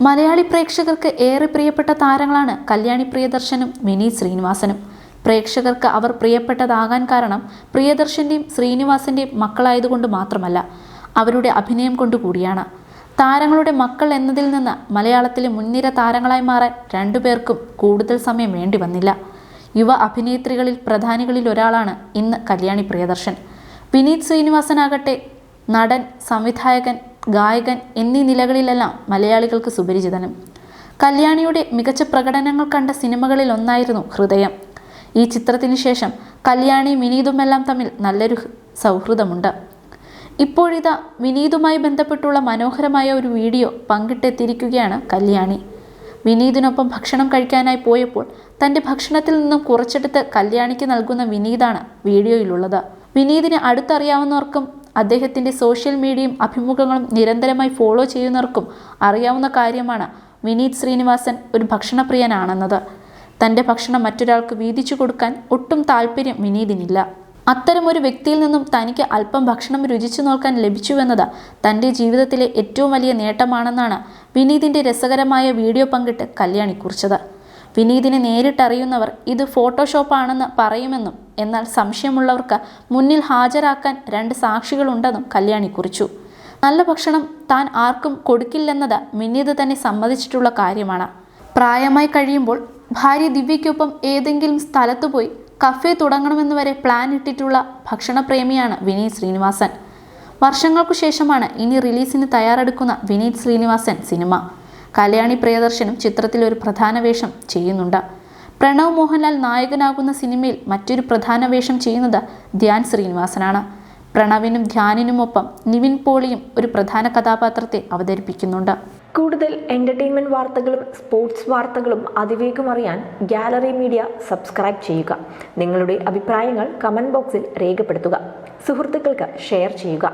മലയാളി പ്രേക്ഷകർക്ക് ഏറെ പ്രിയപ്പെട്ട താരങ്ങളാണ് കല്യാണി പ്രിയദർശനും മിനി ശ്രീനിവാസനും. പ്രേക്ഷകർക്ക് അവർ പ്രിയപ്പെട്ടതാകാൻ കാരണം പ്രിയദർശന്റെയും ശ്രീനിവാസന്റെയും മക്കളായതുകൊണ്ട് മാത്രമല്ല അവരുടെ അഭിനയം കൊണ്ടുകൂടിയാണ് താരങ്ങളുടെ മക്കൾ എന്നതിൽ നിന്ന് മലയാളത്തിലെ മുൻനിര താരങ്ങളായി മാറാൻ രണ്ടുപേർക്കും കൂടുതൽ സമയം വേണ്ടി വന്നില്ല. യുവ അഭിനേത്രികളിൽ പ്രധാനികളിൽ ഒരാളാണ് ഇന്ന് കല്യാണി പ്രിയദർശൻ. വിനീത് ശ്രീനിവാസനാകട്ടെ നടൻ സംവിധായകൻ ഗായകൻ എന്നീ നിലകളിലെല്ലാം മലയാളികൾക്ക് സുപരിചിതനും. കല്യാണിയുടെ മികച്ച പ്രകടനങ്ങൾ കണ്ട സിനിമകളിൽ ഒന്നായിരുന്നു ഹൃദയം. ഈ ചിത്രത്തിന് ശേഷം കല്യാണി വിനീതുമെല്ലാം തമ്മിൽ നല്ലൊരു സൗഹൃദമുണ്ട്. ഇപ്പോഴിതാ വിനീതുമായി ബന്ധപ്പെട്ടുള്ള മനോഹരമായ ഒരു വീഡിയോ പങ്കിട്ടെത്തിയിരിക്കുകയാണ് കല്യാണി. വിനീതിനൊപ്പം ഭക്ഷണം കഴിക്കാനായി പോയപ്പോൾ തന്റെ ഭക്ഷണത്തിൽ നിന്നും കുറച്ചെടുത്ത് കല്യാണിക്ക് നൽകുന്ന വിനീതാണ് വീഡിയോയിലുള്ളത്. വിനീതിനെ അടുത്തറിയാവുന്നവർക്കും അദ്ദേഹത്തിന്റെ സോഷ്യൽ മീഡിയയും അഭിമുഖങ്ങളും നിരന്തരമായി ഫോളോ ചെയ്യുന്നവർക്കും അറിയാവുന്ന കാര്യമാണ് വിനീത് ശ്രീനിവാസൻ ഒരു ഭക്ഷണപ്രിയനാണെന്നത്. തന്റെ ഭക്ഷണം മറ്റൊരാൾക്ക് വീതിച്ചു കൊടുക്കാൻ ഒട്ടും താല്പര്യം വിനീതിനില്ല. അത്തരമൊരു വ്യക്തിയിൽ നിന്നും തനിക്ക് അല്പം ഭക്ഷണം രുചിച്ചു നോക്കാൻ ലഭിച്ചുവെന്നത് തന്റെ ജീവിതത്തിലെ ഏറ്റവും വലിയ നേട്ടമാണെന്നാണ് വിനീതിന്റെ രസകരമായ വീഡിയോ പങ്കിട്ട് കല്യാണി കുറിച്ചത് വിനീതിനെ നേരിട്ടറിയുന്നവർ ഇത് ഫോട്ടോഷോപ്പാണെന്ന് പറയുമെന്നും എന്നാൽ സംശയമുള്ളവർക്ക് മുന്നിൽ ഹാജരാക്കാൻ രണ്ട് സാക്ഷികളുണ്ടെന്നും കല്യാണി കുറിച്ചു. നല്ല ഭക്ഷണം താൻ ആർക്കും കൊടുക്കില്ലെന്നത് മിന്നിത് തന്നെ സമ്മതിച്ചിട്ടുള്ള കാര്യമാണ്. പ്രായമായി കഴിയുമ്പോൾ ഭാര്യ ദിവ്യയ്ക്കൊപ്പം ഏതെങ്കിലും സ്ഥലത്ത് പോയി കഫേ തുടങ്ങണമെന്ന് വരെ പ്ലാൻ ഇട്ടിട്ടുള്ള ഭക്ഷണപ്രേമിയാണ് വിനീത് ശ്രീനിവാസൻ. വർഷങ്ങൾക്കു ശേഷമാണ് ഇനി റിലീസിന് തയ്യാറെടുക്കുന്ന വിനീത് ശ്രീനിവാസൻ സിനിമ. കല്യാണി പ്രിയദർശനും ചിത്രത്തിൽ ഒരു പ്രധാന വേഷം ചെയ്യുന്നുണ്ട്. പ്രണവ് മോഹൻലാൽ നായകനാകുന്ന സിനിമയിൽ മറ്റൊരു പ്രധാന വേഷം ചെയ്യുന്നത് ധ്യാൻ ശ്രീനിവാസനാണ്. പ്രണവിനും ധ്യാനിനുമൊപ്പം നിവിൻ പോളിയും ഒരു പ്രധാന കഥാപാത്രത്തെ അവതരിപ്പിക്കുന്നുണ്ട്. കൂടുതൽ എന്റർടൈൻമെന്റ് വാർത്തകളും സ്പോർട്സ് വാർത്തകളും അതിവേഗം അറിയാൻ ഗാലറി മീഡിയ സബ്സ്ക്രൈബ് ചെയ്യുക. നിങ്ങളുടെ അഭിപ്രായങ്ങൾ കമന്റ് ബോക്സിൽ രേഖപ്പെടുത്തുക. സുഹൃത്തുക്കൾക്ക് ഷെയർ ചെയ്യുക.